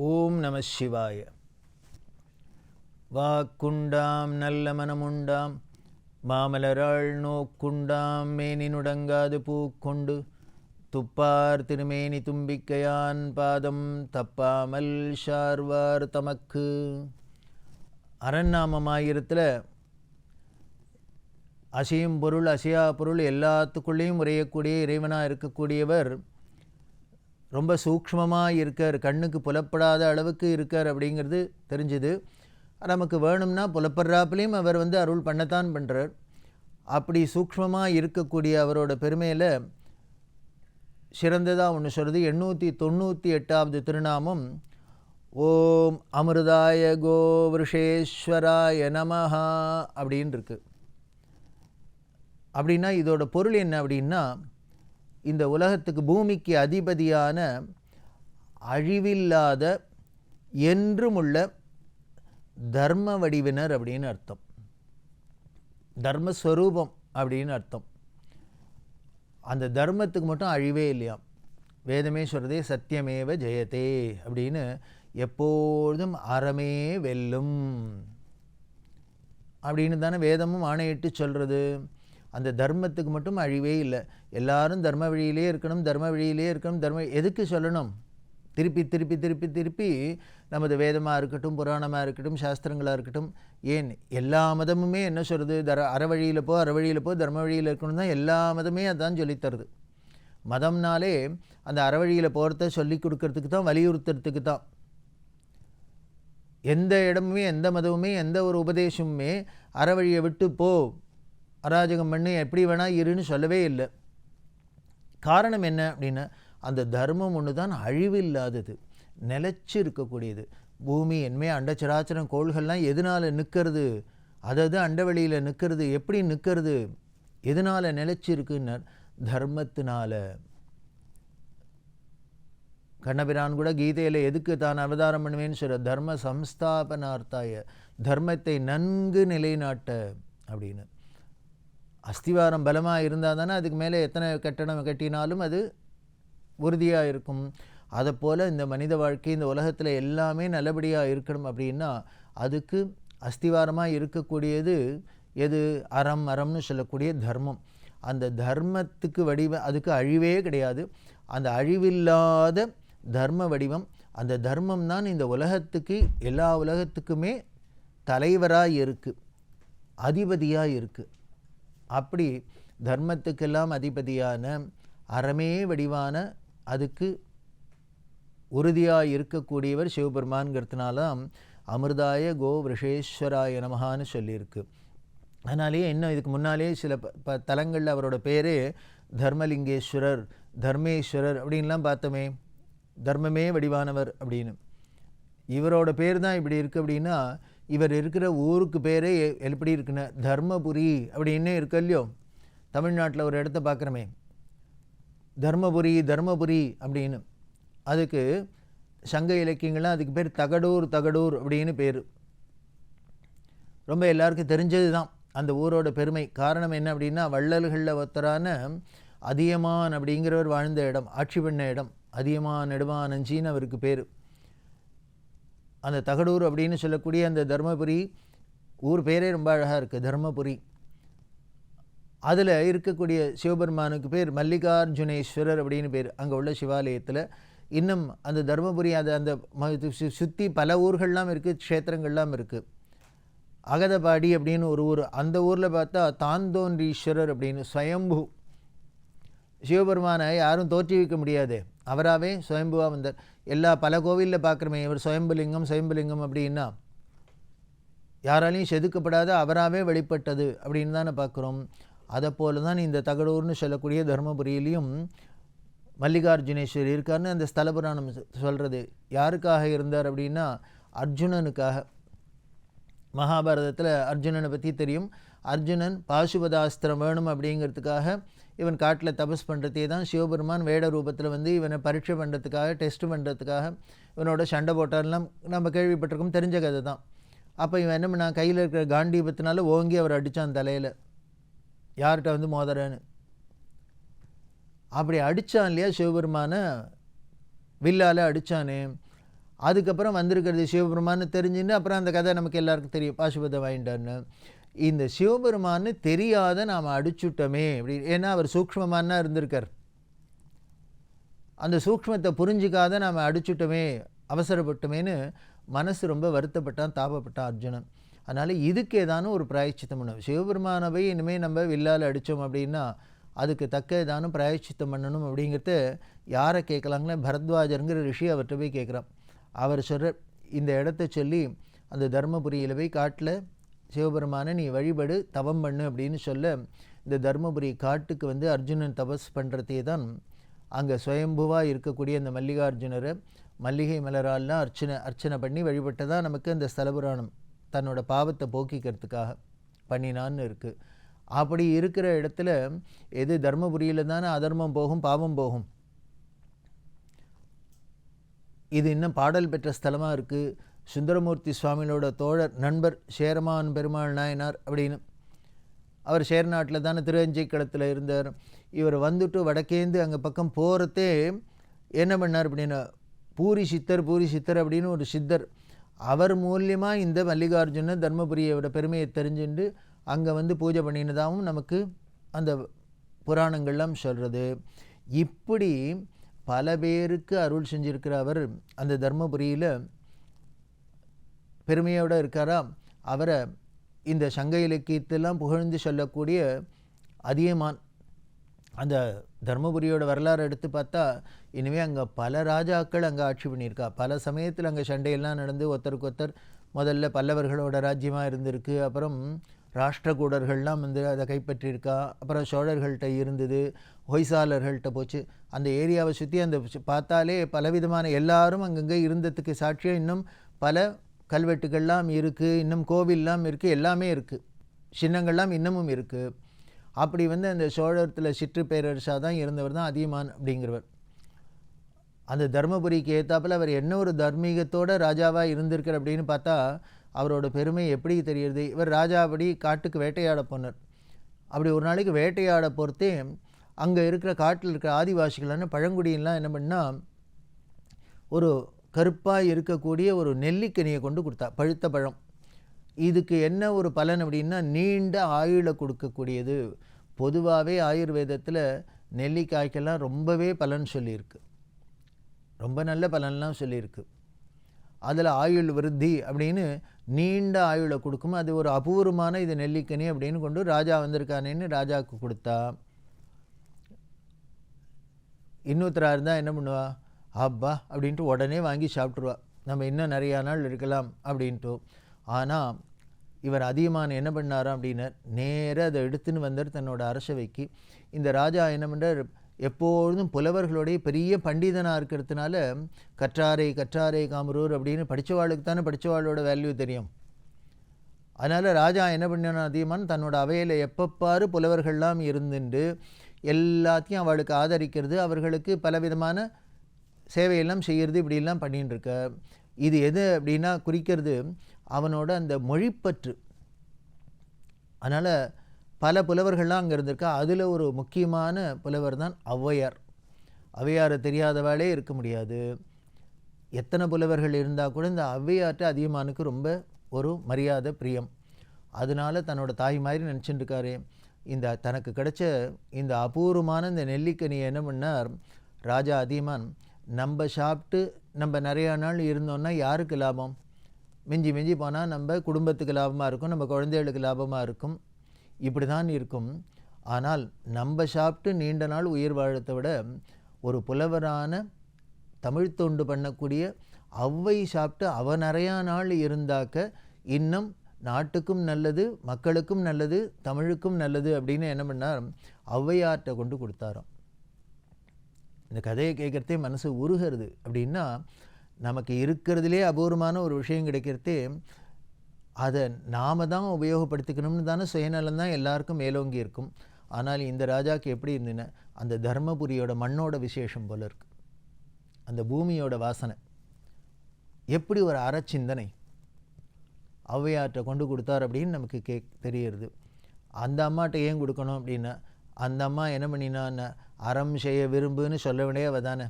ஓம் நம சிவாய. வாக்குண்டாம் நல்ல மனமுண்டாம். மாமலராள் நோக்குண்டாம் மேனினுடங்காது பூக்கொண்டு. துப்பார் திருமேனி தும்பிக்கையான் பாதம் தப்பாமல் ஷார்வார் தமக்கு. அரண்நாமமாயிரத்தில் அசையும் பொருள் அசையா பொருள் எல்லாத்துக்குள்ளேயும் உரையக்கூடிய இறைவனாக இருக்கக்கூடியவர் ரொம்ப சூக்ஷ்மமாக இருக்கார் கண்ணுக்கு புலப்படாத அளவுக்கு இருக்கார் அப்படிங்கிறது தெரிஞ்சுது. நமக்கு வேணும்னா புலப்படுறாப்புலேயும் அவர் வந்து அருள் பண்ணத்தான் பண்ணுறார் அப்படி சூக்ஷ்மமாக இருக்கக்கூடிய அவரோட பெருமையில் சிறந்ததாக ஒன்று சொல்கிறது எண்ணூற்றி தொண்ணூற்றி எட்டாவது திருநாமம் ஓம் அமிர்தாய கோவிருஷேஸ்வராய நமஹா அப்படின்னு இருக்கு அப்படின்னா இதோட பொருள் என்ன அப்படின்னா இந்த உலகத்துக்கு பூமிக்கு அதிபதியான அழிவில்லாத என்றும் உள்ள தர்ம வடிவினர் அப்படின்னு அர்த்தம். தர்மஸ்வரூபம் அப்படின்னு அர்த்தம். அந்த தர்மத்துக்கு மட்டும் அழிவே இல்லையாம் வேதமே சொல்கிறதே சத்தியமேவ ஜெயத்தே அப்படின்னு எப்பொழுதும் அறமே வெல்லும். அப்படின்னு தானே வேதமும் ஆணையிட்டு சொல்கிறது அந்த தர்மத்துக்கு மட்டும் அழிவே இல்லை. எல்லாரும் தர்ம வழியிலே இருக்கணும் தர்ம வழியிலே இருக்கணும் தர்ம எதுக்கு சொல்லணும்? திருப்பி திருப்பி திருப்பி திருப்பி நமது வேதமாக இருக்கட்டும் புராணமாக இருக்கட்டும் சாஸ்திரங்களாக இருக்கட்டும் ஏன் எல்லா மதமுமே என்ன சொல்கிறது தர அறவழியில் போ அறவழியில் போ தர்ம வழியில் இருக்கணும் தான் எல்லா மதமே அதான் சொல்லித்தருது மதம்னாலே அந்த அறவழியில் போகிறத சொல்லி கொடுக்கறதுக்கு தான் வலியுறுத்துறதுக்கு தான். எந்த இடமுமே எந்த மதமுமே எந்த ஒரு உபதேசமுமே அறவழியை விட்டு போ. அராஜகம் பண்ணு எப்படி வேணால் இருன்னு சொல்லவே இல்லை. காரணம் என்ன அப்படின்னா அந்த தர்மம் ஒன்று தான் அழிவில்லாதது. நிலச்சி இருக்கக்கூடியது பூமி என்மே அண்டச்சராச்சரம் கோள்கள்லாம் எதனால் நிற்கிறது? அதாவது அண்டவெளியில் நிற்கிறது எப்படி நிற்கிறது? எதனால் நிலச்சி இருக்குன்னு தர்மத்தினால. கண்ணபிரான் கூட கீதையில் எதுக்கு தான் அவதாரம் பண்ணுவேன்னு சொல்கிற தர்ம சம்ஸ்தாபனார்த்தாய தர்மத்தை நன்கு நிலைநாட்ட அப்படின்னு. அஸ்திவாரம் பலமாக இருந்தால் தானே அதுக்கு மேலே எத்தனை கட்டணம் கட்டினாலும் அது உறுதியாக இருக்கும். அதை போல் இந்த மனித வாழ்க்கை இந்த உலகத்தில் எல்லாமே நல்லபடியாக இருக்கணும் அப்படின்னா அதுக்கு அஸ்திவாரமாக இருக்கக்கூடியது எது? அறம். அறம்னு சொல்லக்கூடிய தர்மம். அந்த தர்மத்துக்கு வடிவ அதுக்கு அழிவே கிடையாது. அந்த அழிவில்லாத தர்ம வடிவம் அந்த தர்மம் தான் இந்த உலகத்துக்கு எல்லா உலகத்துக்குமே தலைவராக இருக்குது அதிபதியாக இருக்குது அப்படி தர்மத்துக்கெல்லாம் அதிபதியான அறமே வடிவான அதுக்கு உறுதியாக இருக்கக்கூடியவர் சிவபெருமான்கிறதுனாலாம் அமிர்தாய கோ விஷேஸ்வராய நமகான்னு சொல்லியிருக்கு. அதனாலேயே இன்னும் இதுக்கு முன்னாலே சில ப ப தலங்களில் அவரோட பேரே தர்மலிங்கேஸ்வரர் தர்மேஸ்வரர் அப்படின்லாம் பார்த்தோமே தர்மமே வடிவானவர் அப்படின்னு. இவரோட பேர் தான் இப்படி இருக்குது அப்படின்னா இவர் இருக்கிற ஊருக்கு பேரே எப்படி இருக்குன்னு தர்மபுரி அப்படின்னு இருக்கு இல்லையோ? தமிழ்நாட்டில் ஒரு இடத்த பார்க்குறோமே தர்மபுரி தர்மபுரி அப்படின்னு. அதுக்கு சங்க இலக்கியங்கள்லாம் அதுக்கு பேர் தகடூர் தகடூர் அப்படின்னு பேர். ரொம்ப எல்லாருக்கும் தெரிஞ்சது தான் அந்த ஊரோட பெருமை. காரணம் என்ன அப்படின்னா வள்ளல்களில் ஒருத்தரான அதியமான் அப்படிங்கிறவர் வாழ்ந்த இடம் ஆட்சி பண்ண இடம் அதியமான் நெடுமானஞ்சின்னு அவருக்கு பேர். அந்த தகடூர் அப்படின்னு சொல்லக்கூடிய அந்த தர்மபுரி ஊர் பேரே ரொம்ப அழகாக இருக்குது தர்மபுரி. அதில் இருக்கக்கூடிய சிவபெருமானுக்கு பேர் மல்லிகார்ஜுனேஸ்வரர் அப்படின்னு பேர் அங்கே உள்ள சிவாலயத்தில். இன்னும் அந்த தர்மபுரி அது அந்த சுற்றி பல ஊர்கள்லாம் இருக்குது க்ஷேத்திரங்கள்லாம் இருக்குது அகதபாடி அப்படின்னு ஒரு ஊர் அந்த ஊரில் பார்த்தா தாந்தோன்றீஸ்வரர் அப்படின்னு ஸ்வயம்பு சிவபெருமானை யாரும் தோற்றுவிக்க முடியாது. அவராகவே சுயம்புவாக வந்தார். எல்லா பல கோவிலில் பார்க்குறமே இவர் சுயம்புலிங்கம் சுயம்புலிங்கம் அப்படின்னா யாராலையும் செதுக்கப்படாத அவராகவே வெளிப்பட்டது அப்படின்னு தானே பார்க்குறோம். அதை போல தான் இந்த தகடூர்னு சொல்லக்கூடிய தருமபுரியிலையும் மல்லிகார்ஜுனேஸ்வரி இருக்காருன்னு அந்த ஸ்தல புராணம் சொல்கிறது யாருக்காக இருந்தார் அப்படின்னா அர்ஜுனனுக்காக. மகாபாரதத்தில் அர்ஜுனனை பற்றி தெரியும். அர்ஜுனன் பாசுபதாஸ்திரம் வேணும் அப்படிங்கிறதுக்காக இவன் காட்டில் தபஸ் பண்ணுறதே தான் சிவபெருமான் வேட ரூபத்தில் வந்து இவனை பரீட்சை பண்ணுறதுக்காக டெஸ்ட் பண்ணுறதுக்காக இவனோட சண்டை போட்டார்லாம் நம்ம கேள்விப்பட்டிருக்கோம் தெரிஞ்ச கதை தான். அப்போ இவன் என்ன பண்ணான்? கையில் இருக்கிற காண்டீபத்தினால ஓங்கி அவர் அடித்தான் தலையில். யார்கிட்ட வந்து மோதறேன்னு. அப்படி அடித்தான் இல்லையா சிவபெருமானை? வில்லால் அடித்தானே அதுக்கப்புறம் வந்திருக்கிறது சிவபெருமான்னு தெரிஞ்சுன்னு அப்புறம் அந்த கதை நமக்கு எல்லாருக்கும் தெரியும். பாசுபதம் வாங்கிட்டான்னு இந்த சிவபெருமான்னு தெரியாத நாம் அடிச்சுட்டோமே அப்படி. ஏன்னா அவர் சூக்மமானா இருந்திருக்கார். அந்த சூக்ஷ்மத்தை புரிஞ்சிக்காத நாம் அடிச்சுட்டோமே அவசரப்பட்டோமேன்னு மனசு ரொம்ப வருத்தப்பட்டான் தாபப்பட்டான் அர்ஜுனன். அதனால் இதுக்கு ஏதானும் ஒரு பிராயச்சித்தம் பண்ணணும். சிவபெருமானை போய் இனிமேல் நம்ம வில்லால் அடித்தோம் அப்படின்னா அதுக்கு தக்க ஏதானும் பிராயச்சித்தம் பண்ணணும் அப்படிங்கிறத யாரை கேட்கலாங்களே? பரத்வாஜருங்கிற ரிஷி அவர்கிட்ட போய் கேட்குறான். அவர் சொல்கிற இந்த இடத்த சொல்லி அந்த தர்மபுரியில் போய் காட்டில் சிவபெருமானை நீ வழிபடு தவம் பண்ணு அப்படின்னு சொல்ல இந்த தர்மபுரி காட்டுக்கு வந்து அர்ஜுனன் தபஸ் பண்ணுறதே தான் அங்கே சுயம்புவாக இருக்கக்கூடிய அந்த மல்லிகார்ஜுனரை மல்லிகை மலரால்லாம் அர்ச்சனை அர்ச்சனை பண்ணி வழிபட்டதாக நமக்கு அந்த ஸ்தலபுராணம் தன்னோட பாவத்தை போக்கிக்கிறதுக்காக பண்ணினான்னு இருக்குது அப்படி இருக்கிற இடத்துல எது தர்மபுரியில் தானே அதர்மம் போகும் பாவம் போகும்? இது இன்னும் பாடல் பெற்ற ஸ்தலமாக இருக்குது சுந்தரமூர்த்தி சுவாமிகளோட தோழர் நண்பர் சேரமான் பெருமாள் நாயனார் அப்படின்னு. அவர் சேர்நாட்டில் தானே திருவஞ்சைக்களத்தில் இருந்தார். இவர் வந்துட்டு வடக்கேந்து அங்கே பக்கம் போகிறதே என்ன பண்ணார் அப்படின்னா பூரி சித்தர் பூரி சித்தர் அப்படின்னு ஒரு சித்தர். அவர் மூலியமாக இந்த மல்லிகார்ஜுன தர்மபுரியோட பெருமையை தெரிஞ்சுண்டு அங்கே வந்து பூஜை பண்ணினதாகவும் நமக்கு அந்த புராணங்கள்லாம் சொல்கிறது இப்படி பல பேருக்கு அருள் செஞ்சிருக்கிற அவர் அந்த தர்மபுரியில் பெருமையோடு இருக்காரா? அவரை இந்த சங்க இலக்கியத்தெல்லாம் புகழ்ந்து சொல்லக்கூடிய அதியமான் அந்த தர்மபுரியோட வரலாறு எடுத்து பார்த்தா இனிமேல் அங்கே பல ராஜாக்கள் அங்கே ஆட்சி பண்ணியிருக்கா. பல சமயத்தில் அங்கே சண்டையெல்லாம் நடந்து ஒருத்தருக்கு ஒருத்தர் முதல்ல பல்லவர்களோட ராஜ்யமாக இருந்திருக்கு. அப்புறம் ராஷ்டிரகூடர்கள்லாம் வந்து அதை கைப்பற்றியிருக்கா. அப்புறம் சோழர்கள்ட்ட இருந்தது ஹொய்சாலர்கள்ட்ட போச்சு. அந்த ஏரியாவை சுற்றி அந்த பார்த்தாலே பலவிதமான எல்லாரும் அங்கங்கே இருந்ததுக்கு சாட்சியாக இன்னும் பல கல்வெட்டுகள்லாம் இருக்குது இன்னும் கோவில்லாம் இருக்குது எல்லாமே இருக்குது சின்னங்கள்லாம் இன்னமும் இருக்குது அப்படி வந்து அந்த சோழத்தில் சிற்று பேரரசாக தான் இருந்தவர் தான் அதியமான் அப்படிங்கிறவர். அந்த தர்மபுரிக்கு ஏற்றாப்பில் அவர் என்ன ஒரு தர்மீகத்தோட ராஜாவாக இருந்திருக்கார் அப்படின்னு பார்த்தா அவரோட பெருமை எப்படி தெரியுது? இவர் ராஜாபடி காட்டுக்கு வேட்டையாட போனார். அப்படி ஒரு நாளைக்கு வேட்டையாட பொறுத்தே அங்கே இருக்கிற காட்டில் இருக்கிற ஆதிவாசிகளான பழங்குடியெல்லாம் என்ன பண்ணால் ஒரு கருப்பாக இருக்கக்கூடிய ஒரு நெல்லிக்கனியை கொண்டு கொடுத்தா பழுத்த பழம். இதுக்கு என்ன ஒரு பலன் அப்படின்னா நீண்ட ஆயுளை கொடுக்கக்கூடியது. பொதுவாகவே ஆயுர்வேதத்தில் நெல்லிக்காய்க்கெல்லாம் ரொம்பவே பலன் சொல்லியிருக்கு. ரொம்ப நல்ல பலன்லாம் சொல்லியிருக்கு. அதில் ஆயுள் விருத்தி அப்படின்னு நீண்ட ஆயுளை கொடுக்கும். அது ஒரு அபூர்வமான இது நெல்லிக்கனி அப்படின்னு கொண்டு ராஜா வந்திருக்கானேன்னு ராஜாவுக்கு கொடுத்தா. இன்னொருத்தராக இருந்தால் என்ன பண்ணுவா? அப்பா அப்படின்ட்டு உடனே வாங்கி சாப்பிட்ருவா நம்ம இன்னும் நிறையா நாள் இருக்கலாம் அப்படின்ட்டு. ஆனால் இவர் அதிகமான என்ன பண்ணாராம் அப்படின்னு நேராக அதை எடுத்துன்னு வந்தார் தன்னோட அரசவைக்கு. இந்த ராஜா என்ன பண்ணுறார் எப்பொழுதும் புலவர்களுடைய பெரிய பண்டிதனாக இருக்கிறதுனால கற்றாரை கற்றாரை காமரூர் அப்படின்னு படித்தவாளுக்கு தானே படித்தவாளோட வேல்யூ தெரியும். அதனால் ராஜா என்ன பண்ணணும் அதிகமான தன்னோட அவையில் எப்பப்பாரு புலவர்கள்லாம் இருந்துட்டு எல்லாத்தையும் அவளுக்கு ஆதரிக்கிறது அவர்களுக்கு பலவிதமான சேவையெல்லாம் செய்கிறது இப்படிலாம் பண்ணின்னு இருக்க இது எது அப்படின்னா குறிக்கிறது அவனோட அந்த மொழிப்பற்று. அதனால் பல புலவர்கள்லாம் அங்கே இருந்திருக்கா. அதில் ஒரு முக்கியமான புலவர் தான் ஔவையார். ஔவையாரை தெரியாதவாளே இருக்க முடியாது. எத்தனை புலவர்கள் இருந்தால் கூட இந்த ஔவையார்ட்ட அதிகமானுக்கு ரொம்ப ஒரு மரியாதை பிரியம். அதனால தன்னோட தாய் மாதிரி நினச்சிட்டுருக்காரு இந்த தனக்கு கிடைச்ச இந்த அபூர்வமான இந்த நெல்லிக்கனியை என்ன பண்ணார்? ராஜா அதியமான் நம்ம சாப்பிட்டு நம்ம நிறையா நாள் இருந்தோன்னா யாருக்கு லாபம்? மிஞ்சி மிஞ்சி போனால் நம்ம குடும்பத்துக்கு லாபமாக இருக்கும் நம்ம குழந்தைகளுக்கு லாபமாக இருக்கும். இப்படி தான் இருக்கும். ஆனால் நம்ம சாப்பிட்டு நீண்ட நாள் உயிர் வாழத்தை விட ஒரு புலவரான தமிழ் தொண்டு பண்ணக்கூடிய அவ்வை சாப்பிட்டு அவ நிறையா நாள் இருந்தாக்க இன்னும் நாட்டுக்கும் நல்லது மக்களுக்கும் நல்லது தமிழுக்கும் நல்லது அப்படின்னு என்ன பண்ணார்? ஔவையார்கிட்ட கொண்டு கொடுத்தாராம். இந்த கதையை கேட்குறதே மனசு உருகிறது. அப்படின்னா நமக்கு இருக்கிறதுலே அபூர்வமான ஒரு விஷயம் கிடைக்கிறதே அதை நாம் தான் உபயோகப்படுத்திக்கணும்னு தானே சுயநலம் தான் எல்லாருக்கும் மேலோங்கி இருக்கும். ஆனால் இந்த ராஜாவுக்கு எப்படி இருந்துன்னா அந்த தர்மபுரியோட மண்ணோட விசேஷம் போல இருக்குது அந்த பூமியோட வாசனை. எப்படி ஒரு அறச்சிந்தனை ஔவையாற்றை கொண்டு கொடுத்தார் அப்படின்னு நமக்கு கே தெரியுது அந்த அம்மாட்ட ஏன் கொடுக்கணும் அப்படின்னா அந்த அம்மா என்ன பண்ணினான்னு அறம் செய்ய விரும்புன்னு சொல்ல வேண்டிய அவ தானே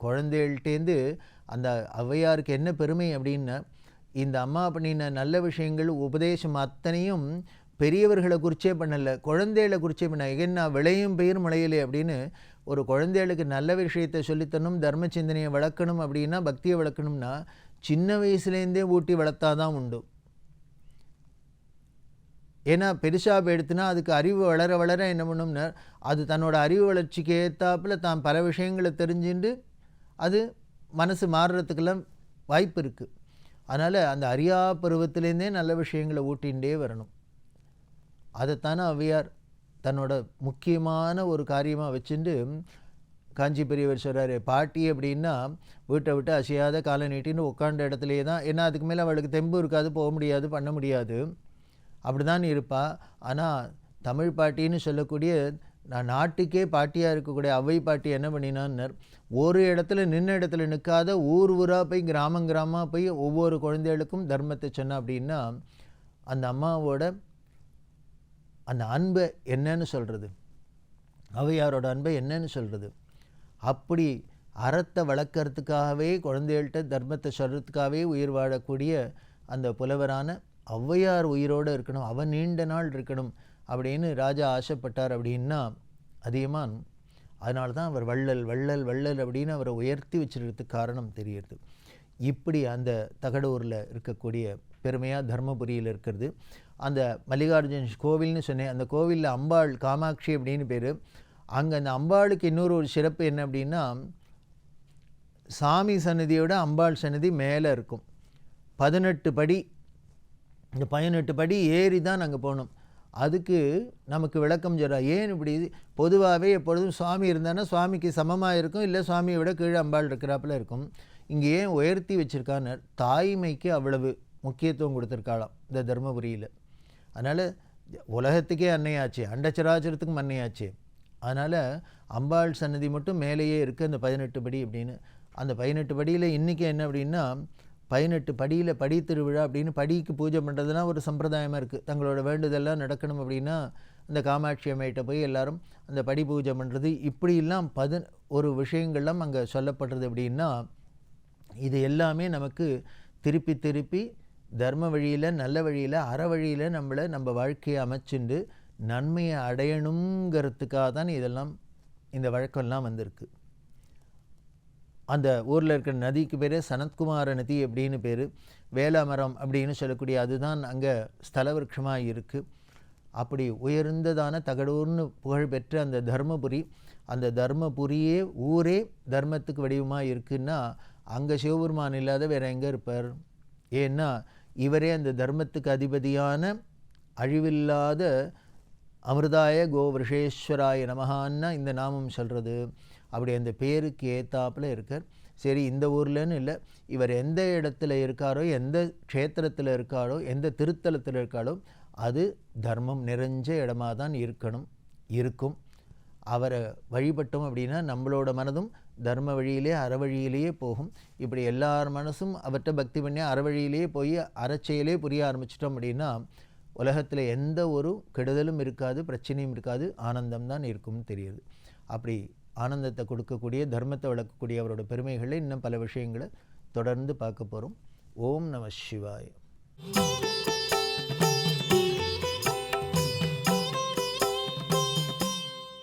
குழந்தைகள்கிட்டேருந்து அந்த ஔவையாருக்கு என்ன பெருமை அப்படின்னா இந்த அம்மா பண்ணின நல்ல விஷயங்கள் உபதேசம் அத்தனையும் பெரியவர்களை குறிச்சே பண்ணலை குழந்தைகளை குறிச்சே பண்ண என்ன விளையும் பெயர் முளையலை அப்படின்னு ஒரு குழந்தைகளுக்கு நல்ல விஷயத்தை சொல்லித்தரணும் தர்ம சிந்தனையை வளர்க்கணும் அப்படின்னா பக்தியை வளர்க்கணும்னா சின்ன வயசுலேருந்தே ஊட்டி வளர்த்தாதான் உண்டு. ஏன்னா பெருசாக எடுத்துனா அதுக்கு அறிவு வளர வளர என்ன பண்ணும்னா அது தன்னோட அறிவு வளர்ச்சிக்கு ஏற்றாப்பில் தான் பல விஷயங்களை தெரிஞ்சுட்டு அது மனசு மாறுறதுக்கெல்லாம் வாய்ப்பு இருக்குது அதனால் அந்த அறியா பருவத்திலேருந்தே நல்ல விஷயங்களை ஊட்டிகிட்டே வரணும். அதைத்தானே ஔவையார் தன்னோட முக்கியமான ஒரு காரியமாக வச்சுட்டு காஞ்சி பெரியவர் சொல்கிறாரு பாட்டி அப்படின்னா வீட்டை விட்டு அசையாத காலை நீட்டின்னு உட்காண்ட இடத்துலையே தான் ஏன்னா அதுக்கு மேலே அவளுக்கு தெம்பு இருக்காது போக முடியாது பண்ண முடியாது. அப்படி தான் இருப்பாள் ஆனால் தமிழ் பாட்டின்னு சொல்லக்கூடிய நான் நாட்டுக்கே பாட்டியாக இருக்கக்கூடிய அவை பாட்டி என்ன பண்ணினான்னர் ஒரு இடத்துல நின்ன இடத்துல நிற்காத ஊர் ஊராக போய் கிராமம் கிராமமாக போய் ஒவ்வொரு குழந்தைகளுக்கும் தர்மத்தை சொன்ன அப்படின்னா அந்த அம்மாவோட அந்த அன்பை என்னன்னு சொல்கிறது அவையாரோட அன்பை என்னன்னு சொல்கிறது அப்படி அறத்தை வளர்க்கறதுக்காகவே குழந்தைகள்கிட்ட தர்மத்தை சொல்கிறதுக்காகவே உயிர் வாழக்கூடிய அந்த புலவரான ஔவையார் உயிரோடு இருக்கணும் அவன் நீண்ட நாள் இருக்கணும் அப்படின்னு ராஜா ஆசைப்பட்டார் அப்படின்னா அதிகமான் அதனால தான் அவர் வள்ளல் வள்ளல் வள்ளல் அப்படின்னு அவரை உயர்த்தி வச்சிருக்கிறதுக்கு காரணம் தெரியுது இப்படி அந்த தகடூரில் இருக்கக்கூடிய பெருமையாக தர்மபுரியில் இருக்கிறது. அந்த மல்லிகார்ஜுன் கோவில்னு சொன்னேன். அந்த கோவிலில் அம்பாள் காமாட்சி அப்படின்னு பேர். அங்கே அந்த அம்பாளுக்கு இன்னொரு ஒரு சிறப்பு என்ன அப்படின்னா சாமி சன்னதியோட அம்பாள் சன்னதி மேலே இருக்கும். பதினெட்டு படி இந்த பதினெட்டு படி ஏறி தான் நாங்கள் போனோம். அதுக்கு நமக்கு விளக்கம் சொல்கிறா ஏன் இப்படி பொதுவாகவே எப்பொழுதும் சுவாமி இருந்தானா சுவாமிக்கு சமமாக இருக்கும் இல்லை சுவாமியை விட கீழே அம்பாள் இருக்கிறாப்புல இருக்கும். இங்கே ஏன் உயர்த்தி வச்சுருக்கான்னு தாய்மைக்கு அவ்வளவு முக்கியத்துவம் கொடுத்துருக்காளாம் இந்த தர்மபுரியில். அதனால் உலகத்துக்கே அன்னையாச்சு அண்டச்சராச்சரத்துக்கும் அன்னையாச்சு. அதனால் அம்பாள் சன்னதி மட்டும் மேலேயே இருக்குது அந்த பதினெட்டு படி அப்படின்னு. அந்த பதினெட்டு படியில் இன்றைக்கி என்ன அப்படின்னா பதினெட்டு படியில் படி திருவிழா அப்படின்னு படிக்கு பூஜை பண்ணுறதுலாம் ஒரு சம்பிரதாயமாக இருக்குது தங்களோட வேண்டுதெல்லாம் நடக்கணும் அப்படின்னா அந்த காமாட்சி அம்மையிட்ட போய் எல்லாரும் அந்த படி பூஜை பண்ணுறது இப்படியெல்லாம் பத ஒரு விஷயங்கள்லாம் அங்கே சொல்லப்படுறது அப்படின்னா இது எல்லாமே நமக்கு திருப்பி திருப்பி தர்ம வழியில் நல்ல வழியில் அற வழியில் நம்மளை நம்ம வாழ்க்கையை அமைச்சுண்டு நன்மையை அடையணுங்கிறதுக்காக தான் இதெல்லாம் இந்த வழக்கம்லாம் வந்திருக்கு. அந்த ஊரில் இருக்கிற நதிக்கு பேர் சனத்குமார நதி அப்படின்னு பேர். வேளாமரம் அப்படின்னு சொல்லக்கூடிய அதுதான் அங்கே ஸ்தல இருக்குது அப்படி உயர்ந்ததான தகடூர்னு புகழ்பெற்ற அந்த தர்மபுரி அந்த தர்மபுரியே ஊரே தர்மத்துக்கு வடிவமாக இருக்குன்னா அங்கே சிவபெருமான் இல்லாத வேற எங்கே இருப்பார்? ஏன்னா இவரே அந்த தர்மத்துக்கு அதிபதியான அழிவில்லாத அமிர்தாய கோவருஷேஸ்வராய நமகான்னா இந்த நாமம் சொல்கிறது அப்படி அந்த பேருக்கு ஏத்தாப்பில் இருக்கார். சரி இந்த ஊர்லன்னு இல்லை. இவர் எந்த இடத்துல இருக்காரோ எந்த க்ஷேத்திரத்தில் இருக்காரோ எந்த திருத்தலத்தில் இருக்காரோ அது தர்மம் நிறைஞ்ச இடமா தான் இருக்கணும் இருக்கும். அவரை வழிபட்டோம் அப்படின்னா நம்மளோட மனதும் தர்ம வழியிலே அறவழியிலேயே போகும். இப்படி எல்லார் மனசும் அவர்கிட்ட பக்தி பண்ணி அறவழியிலேயே போய் அறச்செயலே புரிய ஆரம்பிச்சிட்டோம் அப்படின்னா உலகத்தில் எந்த ஒரு கெடுதலும் இருக்காது பிரச்சனையும் இருக்காது ஆனந்தம் தான் இருக்கும்னு தெரியுது. அப்படி ஆனந்தத்தை கொடுக்கக்கூடிய தர்மத்தை வளர்க்கக்கூடிய அவரோட பெருமைகளை இன்னும் பல விஷயங்களை தொடர்ந்து பார்க்க போகிறோம் ஓம் நம சிவாய.